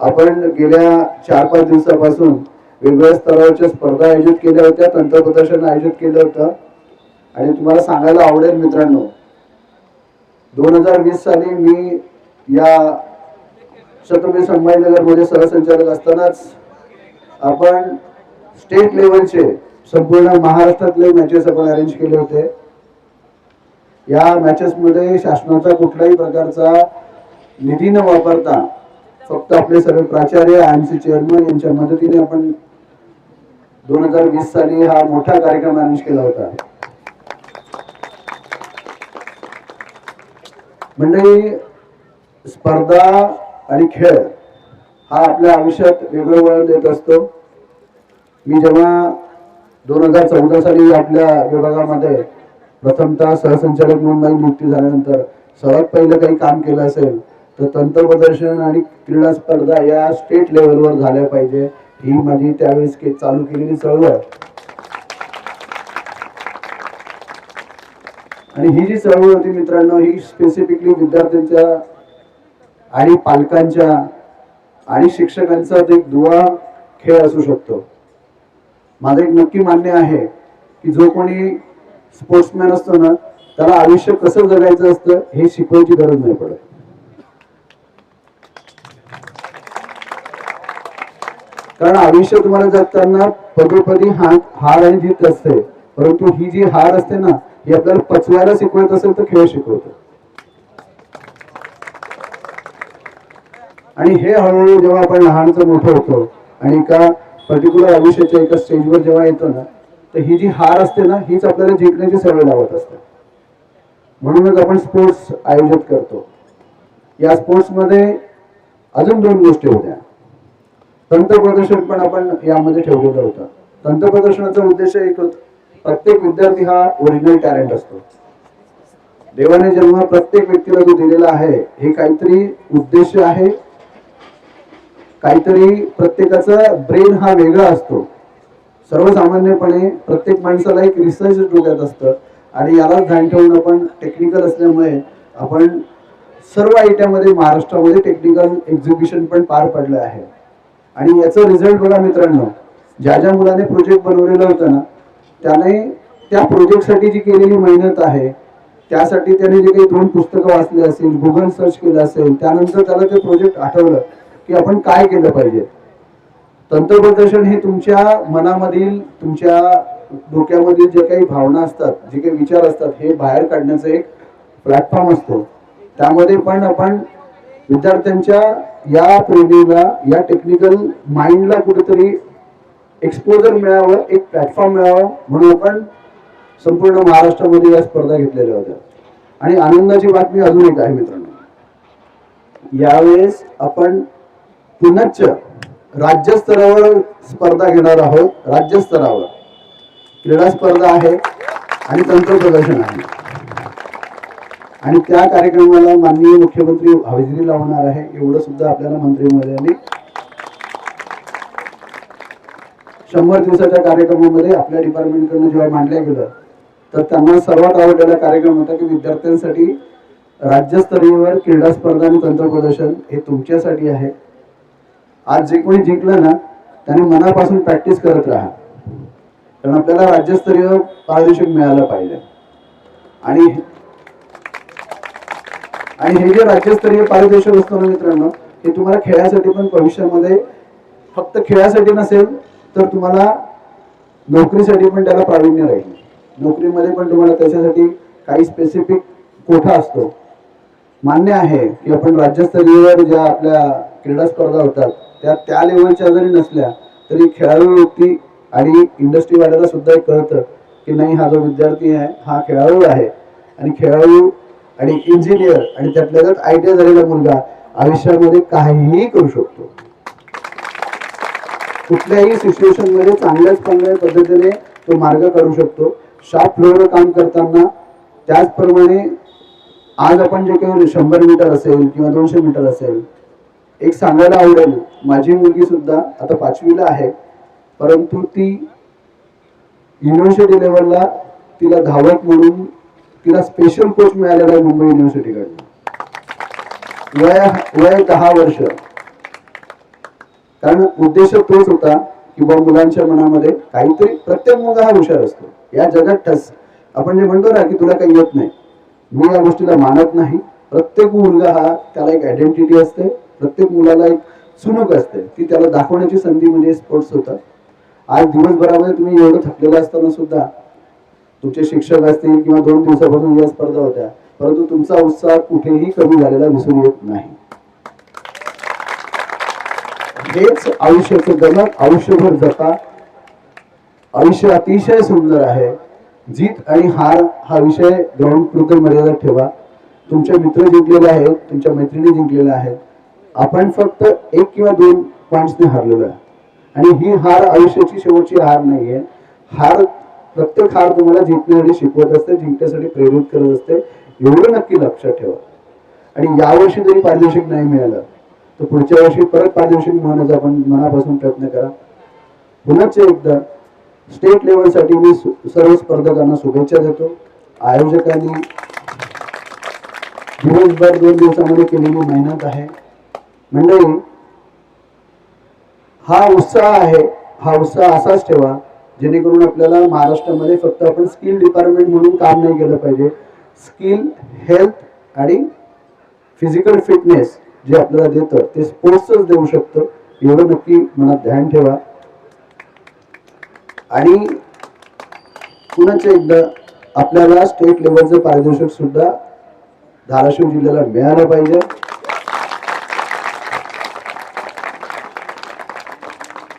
आपण गेल्या चार पाच दिवसापासून वेगवेगळ्या स्तरावरच्या स्पर्धा आयोजित केल्या होत्या तंत्रप्रदर्शन आयोजित केलं होतं. आणि तुम्हाला सांगायला आवडेल मित्रांनो दोन हजार वीस साली मी या छत्रपती संभाजीनगरमध्ये सहसंचालक असतानाच आपण स्टेट लेवलचे संपूर्ण महाराष्ट्रातले मॅचेस आपण अरेंज केले होते. या मॅचेस मध्ये शासनाचा कुठल्याही प्रकारचा निधी न वापरता फक्त आपले सर्व प्राचार्य आयएमसी चेअरमन यांच्या मदतीने आपण दोन हजार वीस साली हा मोठा कार्यक्रम अरेंज केला होता. मंडळी स्पर्धा आणि खेळ हा आपल्या आयुष्यात वेगळं वळण देत असतो. मी जेव्हा दोन हजार चौदा साली आपल्या विभागामध्ये प्रथमतः सहसंचालक म्हणून माझी नियुक्ती झाल्यानंतर सर्वात पहिलं काही काम केलं असेल तर तंत्र प्रदर्शन आणि क्रीडा स्पर्धा या स्टेट लेवलवर झाल्या पाहिजे. ही माझी त्यावेळेस के- चालू केलेली चळवळ. आणि ही जी चळवळ होती मित्रांनो ही स्पेसिफिकली विद्यार्थ्यांच्या आणि पालकांच्या आणि शिक्षकांचा एक दुवा खेळ असू शकतो. माझं एक नक्की मान्य आहे की जो कोणी स्पोर्ट्समॅन असतो ना त्याला आयुष्य कसं जगायचं असतं हे शिकवायची गरज नाही पडत. कारण आयुष्य तुम्हाला जगताना पदोपदी हार हार आणि जीत असते. परंतु ही जी हार असते ना ही आपल्याला पचवायला शिकवत असेल तर खेळ शिकवतो. आणि हे हळूहळू जेव्हा आपण लहानचं मोठं होतो आणि एका पर्टिक्युलर आयुष्याच्या एका स्टेजवर जेव्हा येतो ना तर ही जी हार असते ना हीच आपल्याला जिंकण्याची सवय लावत असते. म्हणूनच आपण स्पोर्ट्स आयोजित करतो. या स्पोर्ट्समध्ये अजून दोन गोष्टी होत्या. तंत्र प्रदर्शन पण आपण यामध्ये ठेवलेलं होतं. तंत्रप्रदर्शनाचा उद्देश एक होता. प्रत्येक विद्यार्थी हा ओरिजिनल टॅलेंट असतो. देवाने जन्म प्रत्येक व्यक्तीला जो दिलेला आहे हे काहीतरी उद्देश आहे. काहीतरी प्रत्येकाचा ब्रेन हा वेगळा असतो. सर्वसामान्यपणे प्रत्येक माणसाला एक रिसर्च डोक्यात असतं आणि याला ध्यान ठेवून आपण टेक्निकल असल्यामुळे आपण सर्व आयट्यामध्ये महाराष्ट्रामध्ये टेक्निकल एक्झिबिशन पण पार पडलं आहे. आणि याचा रिझल्ट बघा मित्रांनो ज्या ज्या मुलाने प्रोजेक्ट बनवलेलं होतं ना त्याने त्या प्रोजेक्टसाठी जी केलेली मेहनत आहे त्यासाठी त्याने जे काही दोन पुस्तकं वाचली असेल गुगल सर्च केलं असेल त्यानंतर त्याला ते प्रोजेक्ट आठवलं की आपण काय केलं पाहिजे. तंत्रप्रदर्शन हे तुमच्या मनामधील तुमच्या डोक्यामधील जे काही भावना असतात जे काही विचार असतात हे बाहेर काढण्याचं एक प्लॅटफॉर्म असतो. त्यामध्ये पण आपण विद्यार्थ्यांच्या या प्रेरणेला या टेक्निकल माइंडला कुठेतरी एक्सपोजर मिळावं एक प्लॅटफॉर्म मिळावं म्हणून आपण संपूर्ण महाराष्ट्रामध्ये या स्पर्धा घेतलेल्या होत्या. आणि आनंदाची बातमी अजून एक आहे मित्रांनो. यावेळेस आपण पुनच्च राज्यस्तरावर स्पर्धा घेणार आहोत. राज्यस्तरावर. क्रीडा स्पर्धा आहे आणि तंत्र प्रदर्शन आहे. आणि त्या कार्यक्रमाला माननीय मुख्यमंत्री हजेरी लावणार आहे एवढं सुद्धा आपल्याला मंत्री महोदयांनी शंभर दिवसाच्या कार्यक्रमामध्ये आपल्या डिपार्टमेंटकडनं जेव्हा मांडलं गेलं तर त्यांना सर्वात आवडलेला कार्यक्रम होता की विद्यार्थ्यांसाठी राज्यस्तरीयवर क्रीडा स्पर्धा आणि तंत्रप्रदर्शन हे तुमच्यासाठी आहे. आज जे कोणी जिंकलं ना त्याने मनापासून प्रॅक्टिस करत राहा. कारण आपल्याला राज्यस्तरीय पारितोषिक मिळालं पाहिजे. आणि आणि हे जे राज्यस्तरीय पारितोषिक असतं ना मित्रांनो हे तुम्हाला खेळासाठी पण भविष्यामध्ये फक्त खेळासाठी नसेल तर तुम्हाला नोकरीसाठी पण त्याला प्रावीण्य राहील. नोकरीमध्ये पण तुम्हाला त्याच्यासाठी काही स्पेसिफिक कोठा असतो. मान्य आहे की आपण राज्यस्तरीयवर ज्या आपल्या क्रीडा स्पर्धा होतात त्या त्या लेवलच्या जरी नसल्या तरी खेळाडू व्यक्ती आणि इंडस्ट्रीवाल्याला सुद्धा एक कळतं की नाही हा जो विद्यार्थी आहे हा खेळाडू आहे. आणि खेळाडू आणि इंजिनियर आणि त्यातल्या त्यात आय टी झालेला मुलगा आयुष्यामध्ये काहीही करू शकतो. कुठल्याही सिच्युएशनमध्ये चांगल्याच चांगल्या पद्धतीने तो मार्ग काढू शकतो. शॉप फ्लोअर काम करताना त्याचप्रमाणे आज आपण जे काही शंभर मीटर असेल किंवा दोनशे मीटर असेल एक सांगायला आवडेल माझी मुलगी सुद्धा आता पाचवीला आहे परंतु ती युनिव्हर्सिटी लेवलला तिला धावक म्हणून तिला स्पेशल कोच मिळालेला आहे मुंबई युनिव्हर्सिटीकडनं वय वय दहा वर्ष. कारण उद्देश तोच होता की बा मुलांच्या मनामध्ये काहीतरी प्रत्येक मुलगा हा हुशार असतो. या जगात ठस. आपण जे म्हणतो ना की तुला काही येत नाही. मी या गोष्टीला मानत नाही. प्रत्येक मुलगा हा त्याला एक आयडेंटिटी असते. प्रत्येक मुलाला एक चुणूक असते. ती त्याला दाखवण्याची संधी म्हणजे स्पोर्ट्स होतात आज दिवसभरामध्ये तुम्ही एवढं थकलेलं असताना सुद्धा तुमचे शिक्षक असतील किंवा दोन दिवसापासून या स्पर्धा होत्या परंतु तुमचा उत्साह कुठेही कमी झालेला दिसून येत नाही. हेच आयुष्याचं गमत. आयुष्यभर जपा आयुष्य अतिशय सुंदर आहे. जीत आणि हार हा विषय ग्राउंड मर्यादा ठेवा. तुमचे मित्र जिंकलेले आहेत तुमच्या मैत्रिणी जिंकलेल्या आहेत. आपण फक्त एक किंवा दोन पॉईंट्सने हारलेलो आहे. आणि ही हार आयुष्याची शेवटची हार नाहीये. हार प्रत्येक हार तुम्हाला जिंकण्यासाठी शिकवत असते जिंकण्यासाठी प्रेरित करत असते. एवढं नक्की लक्षात ठेवा. आणि यावर्षी जरी पारितोषिक नाही मिळालं तर पुढच्या वर्षी परत पारितोषिक मिळवण्याचा आपण मनापासून प्रयत्न करा. पुन्हाच एकदा स्टेट लेवलसाठी मी सर्व स्पर्धकांना शुभेच्छा देतो. आयोजकांनी दिवसभर दोन दिवसामध्ये केलेली मेहनत आहे. मंडळी हा उत्साह आहे हा उत्साह असाच ठेवा. जेणेकरून आपल्याला महाराष्ट्रामध्ये फक्त आपण स्किल डिपार्टमेंट म्हणून काम नाही केलं पाहिजे. स्किल हेल्थ आणि फिजिकल फिटनेस जे आपल्याला देतं ते स्पोर्ट्सच देऊ शकतं. एवढं नक्की मनात ध्यान ठेवा. आणि पुन्हाच एकदा आपल्याला स्टेट लेवलचं पारितोषिक सुद्धा धाराशिव जिल्ह्याला मिळालं पाहिजे.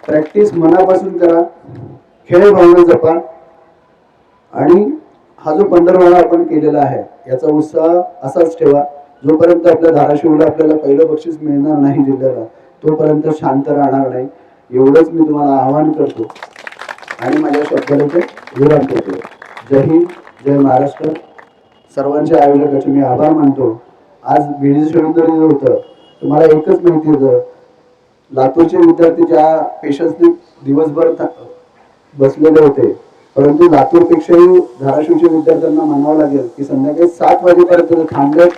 प्रॅक्टिस मनापासून करा. खेळ भावना जपा. आणि हा जो पंधरवाडा आपण केलेला आहे याचा उत्साह असाच ठेवा. जोपर्यंत आपल्या धाराशिवला आपल्याला पहिलं बक्षीस मिळणार नाही जिल्ह्याला तोपर्यंत शांत राहणार नाही. एवढंच मी तुम्हाला आवाहन करतो. आणि माझ्या शब्दाला ते विराम करतो. जय हिंद जय महाराष्ट्र. सर्वांच्या आयोजकाचे मी आभार मानतो. आज विजय जे होतं तुम्हाला एकच माहिती होतं. लातूरचे विद्यार्थी ज्या पेशन्सने दिवसभर बसलेले होते. परंतु लातूरपेक्षाही धाराशिवच्या विद्यार्थ्यांना म्हणावं लागेल की संध्याकाळी सात वाजेपर्यंत थांबले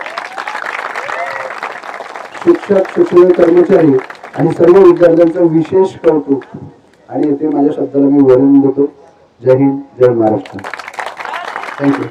शिक्षक शिक्षण कर्मचारी आणि सर्व विद्यार्थ्यांचं विशेष कौतुक. आणि येथे माझ्या शब्दाला मी वरून देतो. जय हिंद जय महाराष्ट्र. Thank you